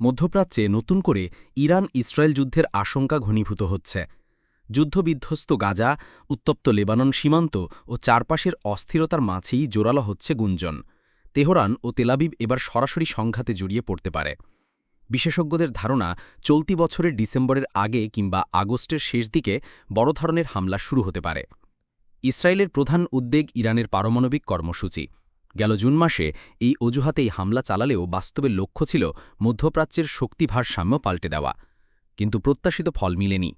মধ্যপ্রাচ্যে নতুন করে ইরান ইসরায়েল যুদ্ধের আশঙ্কা ঘনীভূত হচ্ছে। যুদ্ধবিধ্বস্ত গাজা, উত্তপ্ত লেবানন সীমান্ত ও চারপাশের অস্থিরতার মাঝেই জোরালো হচ্ছে গুঞ্জন। তেহরান ও তেলাবিব এবার সরাসরি সংঘাতে জড়িয়ে পড়তে পারে। বিশেষজ্ঞদের ধারণা, চলতি বছরের ডিসেম্বরের আগে কিংবা আগস্টের শেষ দিকে বড় ধরনের হামলা শুরু হতে পারে। ইসরায়েলের প্রধান উদ্বেগ ইরানের পারমাণবিক কর্মসূচি। গেল জুন মাসে এই অজুহাতেই হামলা চালালেও বাস্তবে লক্ষ্য ছিল মধ্যপ্রাচ্যের শক্তি ভারসাম্য পাল্টে দেওয়া। কিন্তু প্রত্যাশিত ফল মিলেনি।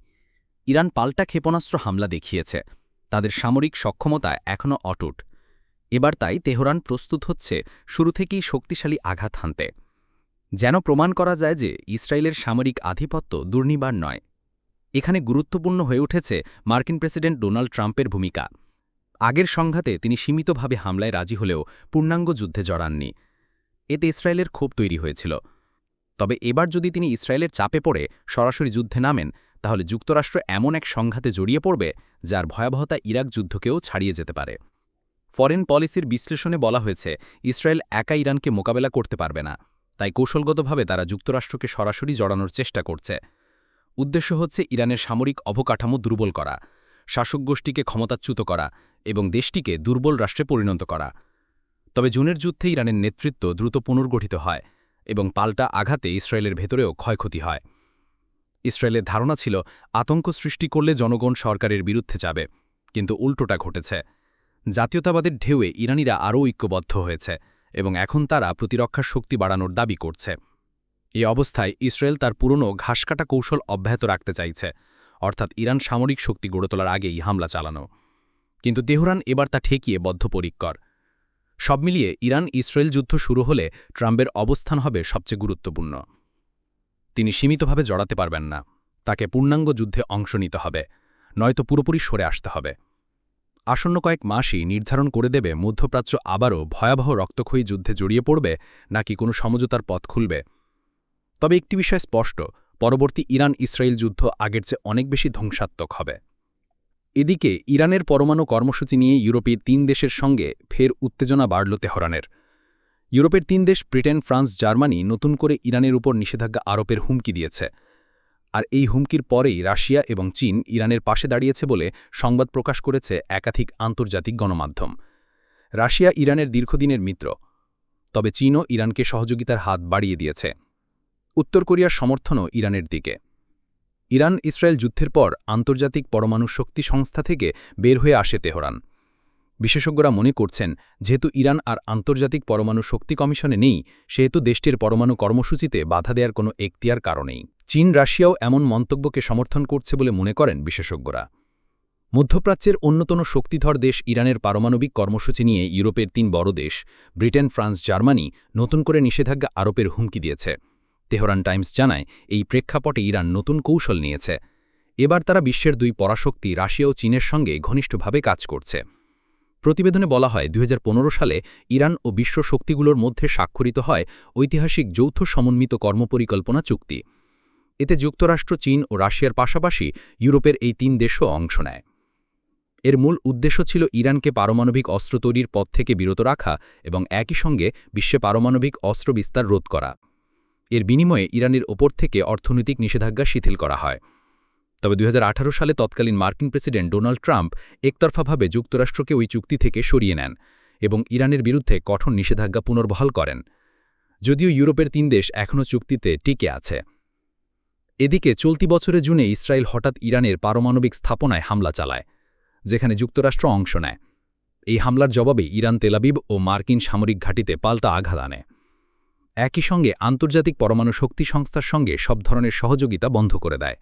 ইরান পাল্টা ক্ষেপণাস্ত্র হামলা দেখিয়েছে। তাদের সামরিক সক্ষমতা এখনও অটুট। এবার তাই তেহরান প্রস্তুত হচ্ছে শুরু থেকেই শক্তিশালী আঘাত হানতে। যেন প্রমাণ করা যায় যে ইসরায়েলের সামরিক আধিপত্য দুর্নিবার নয়। এখানে গুরুত্বপূর্ণ হয়ে উঠেছে মার্কিন প্রেসিডেন্ট ডোনাল্ড ট্রাম্পের ভূমিকা। আগের সংঘাতে তিনি সীমিতভাবে হামলায় রাজি হলেও পূর্ণাঙ্গ যুদ্ধে জড়াননি। এতে ইসরায়েলের ক্ষোভ তৈরি হয়েছিল। তবে এবার যদি তিনি ইসরায়েলের চাপে পড়ে সরাসরি যুদ্ধে নামেন, তাহলে যুক্তরাষ্ট্র এমন এক সংঘাতে জড়িয়ে পড়বে যার ভয়াবহতা ইরাক যুদ্ধকেও ছাড়িয়ে যেতে পারে। ফরেন পলিসির বিশ্লেষণে বলা হয়েছে, ইসরায়েল একা ইরানকে মোকাবেলা করতে পারবে না, তাই কৌশলগতভাবে তারা যুক্তরাষ্ট্রকে সরাসরি জড়ানোর চেষ্টা করছে। উদ্দেশ্য হচ্ছে ইরানের সামরিক অবকাঠামো দুর্বল করা শাসক গোষ্ঠীকে ক্ষমতাচ্যুত করা এবং দেশটিকে দুর্বল রাষ্ট্রে পরিণত করা। তবে জুনের যুদ্ধে ইরানের নেতৃত্ব দ্রুত পুনর্গঠিত হয় এবং পাল্টা আঘাতে ইসরায়েলের ভেতরেও ক্ষয়ক্ষতি হয়। ইসরায়েলের ধারণা ছিল, আতঙ্ক সৃষ্টি করলে জনগণ সরকারের বিরুদ্ধে যাবে, কিন্তু উল্টোটা ঘটেছে। জাতীয়তাবাদের ঢেউয়ে ইরানিরা আরও ঐক্যবদ্ধ হয়েছে এবং এখন তারা প্রতিরক্ষার শক্তি বাড়ানোর দাবি করছে। এই অবস্থায় ইসরায়েল তার পুরনো ঘাসকাটা কৌশল অব্যাহত রাখতে চাইছে। অর্থাৎ ইরান সামরিক শক্তি গড়ে তোলার আগেই হামলা চালানো। কিন্তু তেহরান এবার তা ঠেকিয়ে বদ্ধপরিক্কর সব মিলিয়ে ইরান ইসরায়েল যুদ্ধ শুরু হলে ট্রাম্পের অবস্থান হবে সবচেয়ে গুরুত্বপূর্ণ। তিনি সীমিতভাবে জড়াতে পারবেন না। তাকে পূর্ণাঙ্গ যুদ্ধে অংশ নিতে হবে, নয়তো পুরোপুরি সরে আসতে হবে। আসন্ন কয়েক মাসই নির্ধারণ করে দেবে মধ্যপ্রাচ্য আবারও ভয়াবহ রক্তক্ষয়ী যুদ্ধে জড়িয়ে পড়বে নাকি কোনো সমঝোতার পথ খুলবে। তবে একটি বিষয় স্পষ্ট পরবর্তী ইরান ইসরায়েল যুদ্ধ আগের চেয়ে অনেক বেশি ধ্বংসাত্মক হবে। এদিকে, ইরানের পরমাণু কর্মসূচি নিয়ে ইউরোপের তিন দেশের সঙ্গে ফের উত্তেজনা বাড়ল তেহরানের। ইউরোপের তিন দেশ, ব্রিটেন, ফ্রান্স, জার্মানি নতুন করে ইরানের উপর নিষেধাজ্ঞা আরোপের হুমকি দিয়েছে। আর এই হুমকির পরেই রাশিয়া এবং চীন ইরানের পাশে দাঁড়িয়েছে বলে সংবাদ প্রকাশ করেছে একাধিক আন্তর্জাতিক গণমাধ্যম। রাশিয়া ইরানের দীর্ঘদিনের মিত্র, তবে চীনও ইরানকে সহযোগিতার হাত বাড়িয়ে দিয়েছে। উত্তর কোরিয়ার সমর্থনও ইরানের দিকে। ইরান ইসরায়েল যুদ্ধের পর আন্তর্জাতিক পরমাণু শক্তি সংস্থা থেকে বের হয়ে আসে তেহরান। বিশেষজ্ঞরা মনে করছেন, যেহেতু ইরান আর আন্তর্জাতিক পরমাণু শক্তি কমিশনে নেই, সেহেতু দেশটির পরমাণু কর্মসূচিতে বাধা দেওয়ার কোনো এখতিয়ার কারণেই। চীন, রাশিয়াও এমন মন্তব্যকে সমর্থন করছে বলে মনে করেন বিশেষজ্ঞরা। মধ্যপ্রাচ্যের অন্যতম শক্তিধর দেশ ইরানের পারমাণবিক কর্মসূচি নিয়ে ইউরোপের তিন বড় দেশ, ব্রিটেন, ফ্রান্স, জার্মানি নতুন করে নিষেধাজ্ঞা আরোপের হুমকি দিয়েছে। তেহরান টাইমস জানায়, এই প্রেক্ষাপটে ইরান নতুন কৌশল নিয়েছে। এবার তারা বিশ্বের দুই পরাশক্তি রাশিয়া ও চীনের সঙ্গে ঘনিষ্ঠভাবে কাজ করছে। প্রতিবেদনে বলা হয়, দুই হাজার পনেরো সালে ইরান ও বিশ্ব শক্তিগুলোর মধ্যে স্বাক্ষরিত হয় ঐতিহাসিক যৌথ সমন্বিত কর্মপরিকল্পনা চুক্তি। এতে যুক্তরাষ্ট্র, চীন ও রাশিয়ার পাশাপাশি ইউরোপের এই তিন দেশও অংশ নেয়। এর মূল উদ্দেশ্য ছিল ইরানকে পারমাণবিক অস্ত্র তৈরির পথ থেকে বিরত রাখা এবং একই সঙ্গে বিশ্বে পারমাণবিক অস্ত্র বিস্তার রোধ করা। এর বিনিময়ে ইরানের ওপর থেকে অর্থনৈতিক নিষেধাজ্ঞা শিথিল করা হয়। তবে দু হাজার আঠারো সালে তৎকালীন মার্কিন প্রেসিডেন্ট ডোনাল্ড ট্রাম্প একতরফাভাবে যুক্তরাষ্ট্রকে ওই চুক্তি থেকে সরিয়ে নেন এবং ইরানের বিরুদ্ধে কঠোর নিষেধাজ্ঞা পুনর্বহাল করেন। যদিও ইউরোপের তিন দেশ এখনও চুক্তিতে টিকে আছে। এদিকে চলতি বছরে জুনে ইসরায়েল হঠাৎ ইরানের পারমাণবিক স্থাপনায় হামলা চালায়, যেখানে যুক্তরাষ্ট্র অংশ নেয়। এই হামলার জবাবে ইরান তেলাবিব ও মার্কিন সামরিক ঘাঁটিতে পাল্টা আঘাত আনে। একই সঙ্গে আন্তর্জাতিক পরমাণু শক্তি সংস্থার সঙ্গে সব ধরনের সহযোগিতা বন্ধ করে দেয়।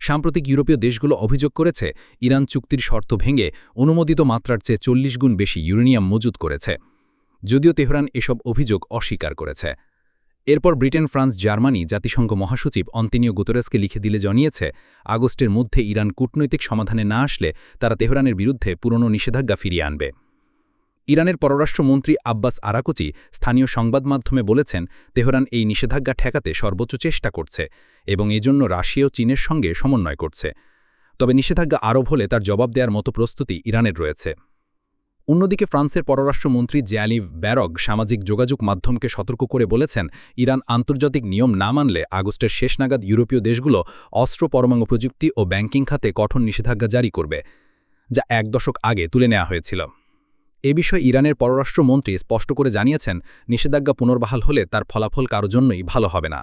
সাম্প্রতিক ইউরোপীয় দেশগুলো অভিযোগ করেছে, ইরান চুক্তির শর্ত ভেঙে অনুমোদিত মাত্রার চেয়ে চল্লিশ গুণ বেশি ইউরেনিয়াম মজুত করেছে। যদিও তেহরান এসব অভিযোগ অস্বীকার করেছে। এরপর ব্রিটেন, ফ্রান্স, জার্মানি জাতিসংঘ মহাসচিব অন্তিনীয় গুতরেসকে লিখে দিলে জানিয়েছে, আগস্টের মধ্যে ইরান কূটনৈতিক সমাধানে না আসলে তারা তেহরানের বিরুদ্ধে পুরনো নিষেধাজ্ঞা ফিরিয়ে আনবে। ইরানের পররাষ্ট্রমন্ত্রী আব্বাস আরাকুচি স্থানীয় সংবাদ মাধ্যমে বলেছেন, তেহরান এই নিষেধাজ্ঞা ঠেকাতে সর্বোচ্চ চেষ্টা করছে এবং এজন্য রাশিয়া ও চীনের সঙ্গে সমন্বয় করছে। তবে নিষেধাজ্ঞা আরোপ হলে তার জবাব দেওয়ার মতো প্রস্তুতি ইরানের রয়েছে। অন্যদিকে ফ্রান্সের পররাষ্ট্রমন্ত্রী জ্যালিভ ব্যারগ সামাজিক যোগাযোগ মাধ্যমকে সতর্ক করে বলেছেন, ইরান আন্তর্জাতিক নিয়ম না মানলে আগস্টের শেষ নাগাদ ইউরোপীয় দেশগুলো অস্ত্র, পরমাণু প্রযুক্তি ও ব্যাংকিং খাতে কঠোর নিষেধাজ্ঞা জারি করবে, যা এক দশক আগে তুলে নেওয়া হয়েছিল। এ বিষয়ে ইরানের পররাষ্ট্রমন্ত্রী স্পষ্ট করে জানিয়েছেন, নিষেধাজ্ঞা পুনর্বহাল হলে তার ফলাফল কারও জন্যই ভালো হবে না।